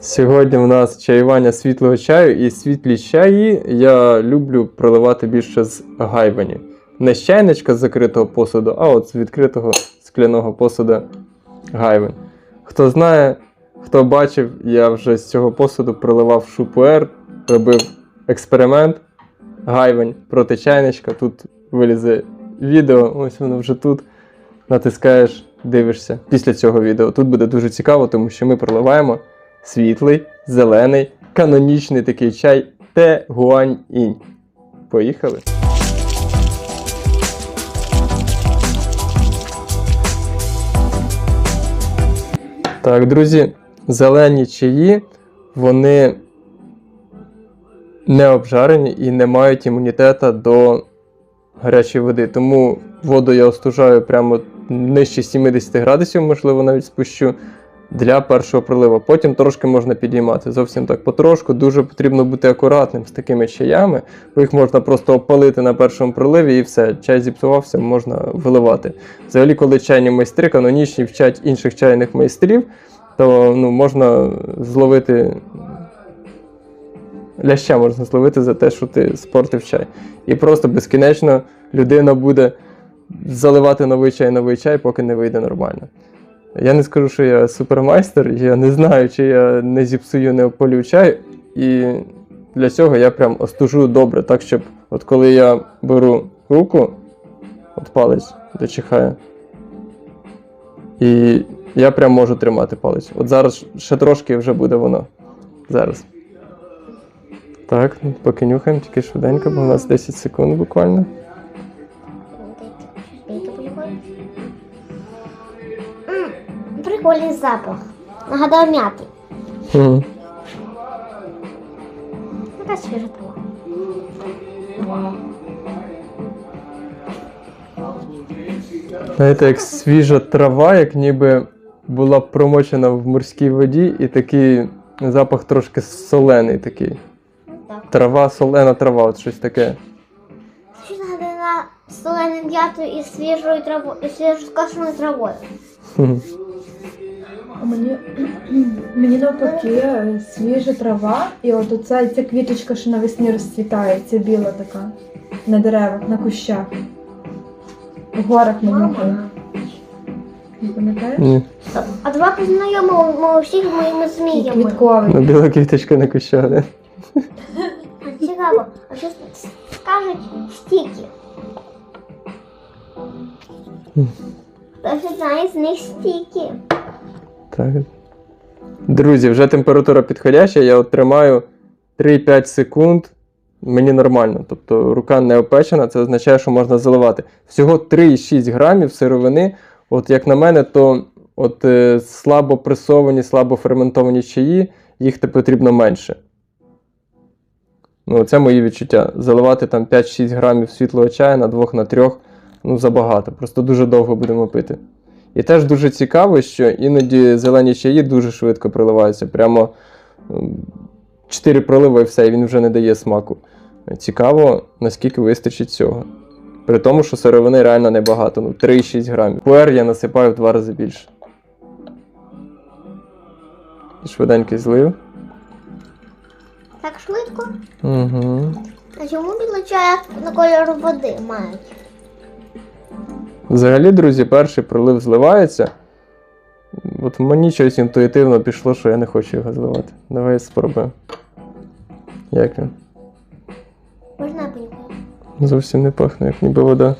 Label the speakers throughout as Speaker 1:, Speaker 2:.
Speaker 1: Сьогодні у нас чаювання світлого чаю і світлі чаї я люблю проливати більше з гайвані. Не з чайничка з закритого посуду, а от з відкритого скляного посуду гайвань. Хто знає, хто бачив, я вже з цього посуду проливав шупуер, робив експеримент гайвань проти чайничка. Тут вилізе відео, ось воно вже тут. Натискаєш, дивишся після цього відео. Тут буде дуже цікаво, тому що ми проливаємо світлий, зелений, канонічний такий чай Те Гуань Інь. Поїхали. Так, друзі, зелені чаї, вони не обжарені і не мають імунітету до гарячої води. Тому воду я остужаю прямо нижче 70 градусів, можливо, навіть спущу для першого прилива. Потім трошки можна підіймати. Зовсім так потрошку. Дуже потрібно бути акуратним з такими чаями, бо їх можна просто опалити на першому приливі і все. Чай зіпсувався, можна виливати. Взагалі, коли чайні майстри канонічні вчать інших чайних майстрів, то ну, можна зловити. Ляща можна зловити за те, що ти спортив чай. І просто безкінечно людина буде заливати новий чай, новий чай, поки не вийде нормально. Я не скажу, що я супермайстер, я не знаю, чи я не зіпсую, не опалю чай. І для цього я прям остужую добре, так щоб от коли я беру руку, от палець дочихаю, і я прям можу тримати палець. От зараз ще трошки вже буде воно. Зараз. Так, ну, поки нюхаємо, тільки швиденько, бо у нас 10 секунд буквально.
Speaker 2: М, Прикольний запах. Нагадав м'яти.
Speaker 1: Хм.
Speaker 2: Яка свіжа трава.
Speaker 1: Знаєте, як свіжа трава, як ніби була промочена в морській воді, і такий запах трошки солений такий. Трава, солена трава, от щось таке.
Speaker 2: Що нагадає на соленим м'ятою і свіжою травою, і свіжо скошеною травою.
Speaker 3: А мені, мені навпаки свіжа трава, і от оця ця квіточка, що навесні розцвітає, ця біла така, на деревах, на кущах. В горах ми нюхали. Не пам'ятаєш?
Speaker 1: Ні.
Speaker 2: А давай познайомимо всіх моїми зміями.
Speaker 3: квітковий.
Speaker 1: Ну, біла квіточка на кущах, не?
Speaker 2: Цікаво, а що скажуть стіки? Хтось знає з них стіки.
Speaker 1: Так. Друзі, вже температура підходяща, я от тримаю 3-5 секунд. Мені нормально. Тобто рука не опечена, це означає, що можна заливати. Всього 3,6 грамів сировини. От як на мене, то от, е, слабо пресовані, слабо ферментовані чаї, їх потрібно менше. Ну, це мої відчуття. Заливати там 5-6 грамів світлого чаю на 2 на 3 ну забагато. Просто дуже довго будемо пити. І теж дуже цікаво, що іноді зелені чаї дуже швидко приливаються. Прямо 4 проливи і все, і він вже не дає смаку. Цікаво, наскільки вистачить цього. При тому, що сировини реально небагато, ну 3-6 грамів. Пуер я насипаю в два рази більше. І швиденький злив.
Speaker 2: Так швидко.
Speaker 1: Угу.
Speaker 2: А чому білий чай на кольор води мають?
Speaker 1: Взагалі, друзі, перший прилив зливається. От мені щось інтуїтивно пішло, що я не хочу його зливати. Давай спробуємо. Як він?
Speaker 2: Можна я?
Speaker 1: Зовсім не пахне, як ніби вода.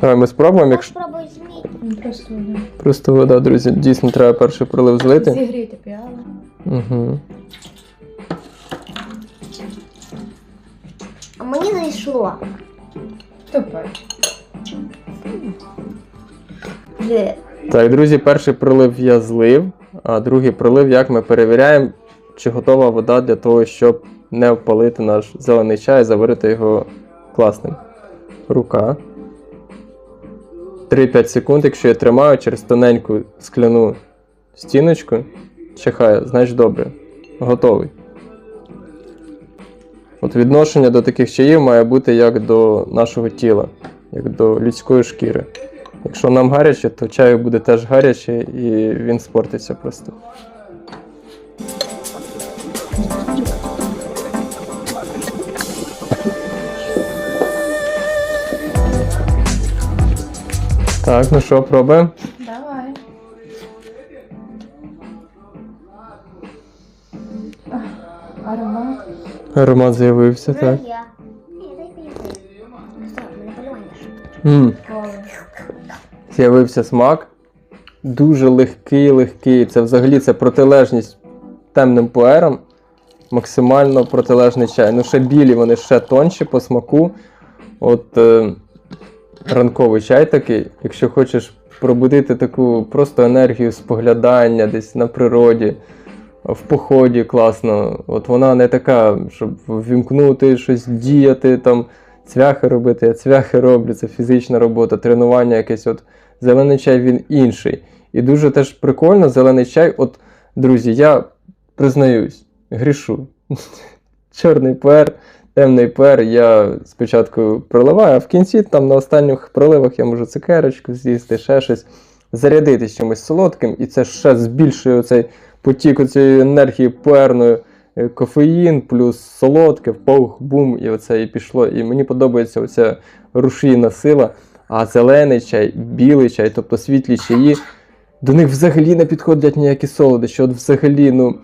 Speaker 1: Давай ми спробуємо, якщо
Speaker 2: спробуй змій.
Speaker 3: Ну, Просто вода.
Speaker 1: просто вода, друзі. Дійсно треба перший прилив злити.
Speaker 3: Зігрійте піалу.
Speaker 1: Угу.
Speaker 2: А зайшло.
Speaker 3: Топай.
Speaker 2: Де?
Speaker 1: Так, друзі, перший прилив я злив, а другий прилив, як ми перевіряємо, чи готова вода для того, щоб не обпалити наш зелений чай заварити його класним. Рука. 3-5 секунд, якщо я тримаю через тоненьку скляну стіночку, чихає, значить добре. Готовий. От відношення до таких чаїв має бути як до нашого тіла. як до людської шкіри. Якщо нам гаряче, то чаю буде теж гаряче і він спортиться просто. Так, ну що, пробуємо?
Speaker 3: Аромат
Speaker 1: з'явився, так.
Speaker 2: Я.
Speaker 1: М З'явився смак. Дуже легкий, легкий. Це взагалі це протилежність темним пуерам. Максимально протилежний чай. Ну, ще білі, вони ще тонші по смаку. От е, ранковий чай такий, якщо хочеш пробудити таку просто енергію споглядання десь на природі, в поході класно. От вона не така, щоб ввімкнути, щось діяти, там, цвяхи робити. Я цвяхи роблю, це фізична робота, тренування якесь. От зелений чай він інший. І дуже теж прикольно, зелений чай. От, друзі, я признаюсь, грішу. Чорний пуер, темний пуер я спочатку проливаю, а в кінці, там на останніх проливах я можу цукерочку з'їсти, ще щось, зарядитись чимось солодким, і це ще збільшує оцей потік цієї енергії пуерної. Е, Кофеїн плюс солодке, пух, бум, і оце і пішло. І мені подобається оця рушійна сила. А зелений чай, білий чай, тобто світлі чаї, до них взагалі не підходять ніякі солодощі. От взагалі, ну,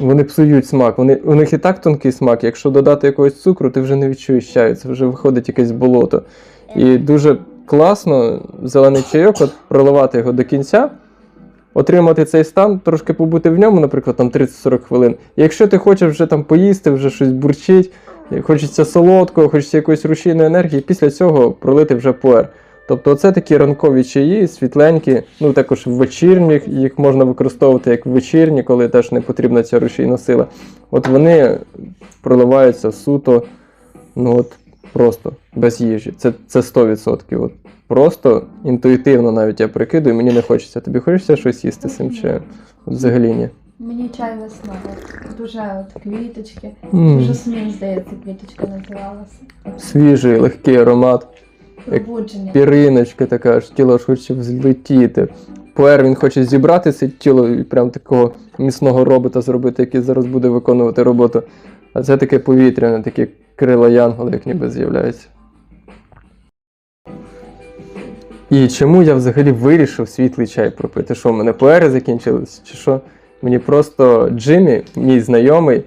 Speaker 1: вони псують смак. Вони, у них і так тонкий смак. Якщо додати якогось цукру, ти вже не відчуєш чаю, це вже виходить якесь болото. І дуже класно зелений чайок, от проливати його до кінця, отримати цей стан, трошки побути в ньому, наприклад, там 30-40 хвилин. Якщо ти хочеш вже там поїсти, вже щось бурчить, хочеться солодкого, хочеться якоїсь рушійної енергії, після цього пролити вже пуер. Тобто це такі ранкові чаї, світленькі, ну також вечірні, їх можна використовувати як вечірні, коли теж не потрібна ця рушійна сила. От вони проливаються суто, ну от просто без їжі. Це, це 100%. От просто інтуїтивно навіть я прикидую, мені не хочеться. Тобі хочеться щось їсти з цим чи взагалі ні?
Speaker 3: Мені чай весна. Дуже от квіточки.
Speaker 1: М.
Speaker 3: Дуже сміх, здається, квіточка називалася.
Speaker 1: Свіжий, легкий аромат.
Speaker 3: Пробудження.
Speaker 1: Піриночка така, аж тіло аж хоче взлетіти. Пуер він хоче зібрати це тіло і прям такого міцного робота зробити, який зараз буде виконувати роботу. А це таке повітряне, таке крила янгола, як ніби з'являється. І чому я взагалі вирішив світлий чай пропити? Що, в мене пуери закінчились? Чи що? Мені просто Джиммі, мій знайомий,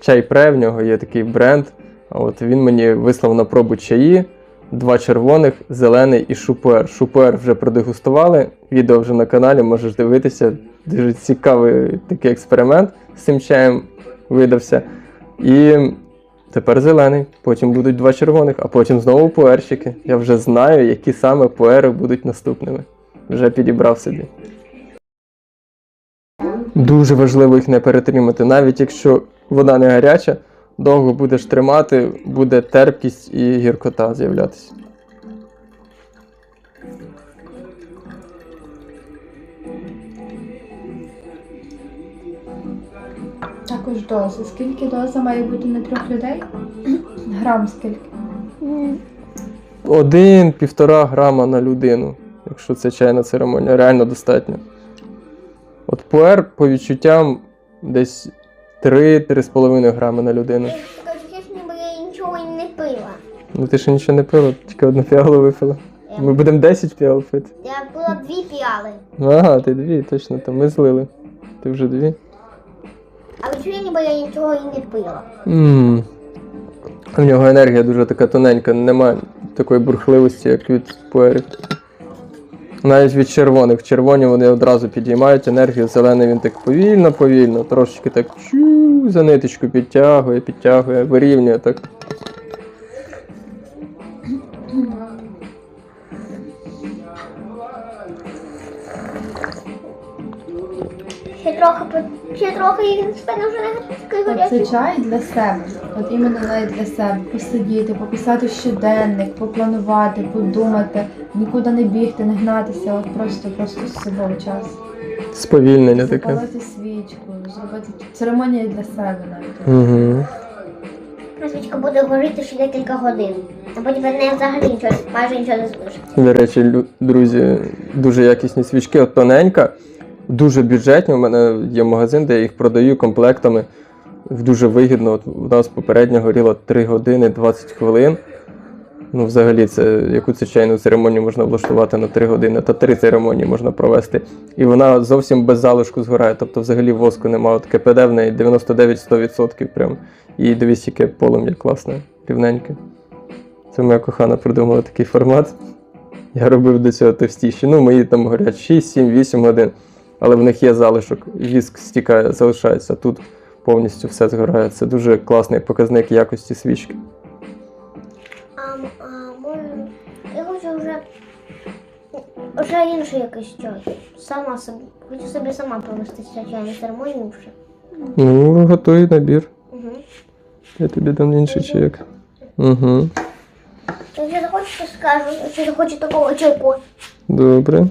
Speaker 1: чай пре, в нього є такий бренд. От він мені вислав на пробу чаї. Два червоних, зелений і шупуер. Шупуер вже продегустували. Відео вже на каналі, можеш дивитися. Дуже цікавий такий експеримент з цим чаєм видався. І тепер зелений, потім будуть два червоних, а потім знову пуерщики. Я вже знаю, які саме пуери будуть наступними. Вже підібрав собі. Дуже важливо їх не перетримати. Навіть якщо вода не гаряча, довго будеш тримати, буде терпкість і гіркота з'являтися.
Speaker 3: Також доза. Скільки доза має бути на трьох людей? Грам скільки?
Speaker 1: Один-півтора грама на людину, якщо це чайна церемонія, реально достатньо. От пуер по відчуттям десь 3-3,5 грами на людину.
Speaker 2: Скажи, ніби я нічого і не пила.
Speaker 1: Ну ти ще нічого не пила, тільки одну фіалу випила. Ми будемо 10 фіал пити.
Speaker 2: Я пила дві піали.
Speaker 1: Ага, ти дві, точно, то ми злили. Ти вже дві.
Speaker 2: Але чую, ніби я нічого і не пила.
Speaker 1: Ммм. У нього енергія дуже така тоненька, немає такої бурхливості, як від пуерів. Навіть від червоних. Червоні вони одразу підіймають енергію, зелений він так повільно, повільно, трошечки так чу, за ниточку підтягує, підтягує, вирівнює так.
Speaker 2: Ще трохи, ще трохи і стане вже не такий
Speaker 3: От це чай для себе. От іменно навіть для себе. Посидіти, пописати щоденник, попланувати, подумати, нікуди не бігти, не гнатися, от просто просто з собою час.
Speaker 1: Сповільнення таке.
Speaker 3: Запалити свічку, зробити церемонія для себе навіть.
Speaker 1: Угу.
Speaker 2: свічка буде горіти ще декілька годин. А потім неї взагалі нічого, майже нічого не залишиться.
Speaker 1: До речі, друзі, дуже якісні свічки, от тоненька, дуже бюджетні. У мене є магазин, де я їх продаю комплектами. Дуже вигідно. От у нас попередньо горіло 3 години 20 хвилин. Ну, взагалі, це яку це чайну церемонію можна влаштувати на 3 години, та 3 церемонії можна провести. І вона зовсім без залишку згорає. Тобто, взагалі воску немає. От КПД в неї 99-100% прям. І дивись, яке полум'я класне, рівненьке. Це моя кохана придумала такий формат. Я робив до цього товстіші. Ну, мої там горять 6, 7, 8 годин. Але в них є залишок, віск стікає, залишається. Тут повністю все згорає. Це дуже класний показник якості свічки.
Speaker 2: А, а може, я хочу вже, вже інше якийсь чай. Сама собі, хочу собі сама провести чайну церемонію вже.
Speaker 1: Ну, готовий набір.
Speaker 2: Угу.
Speaker 1: Я тобі дам інший чек. Угу.
Speaker 2: Якщо захочеш, то скажу. Якщо захочеш такого чайку.
Speaker 1: Добре.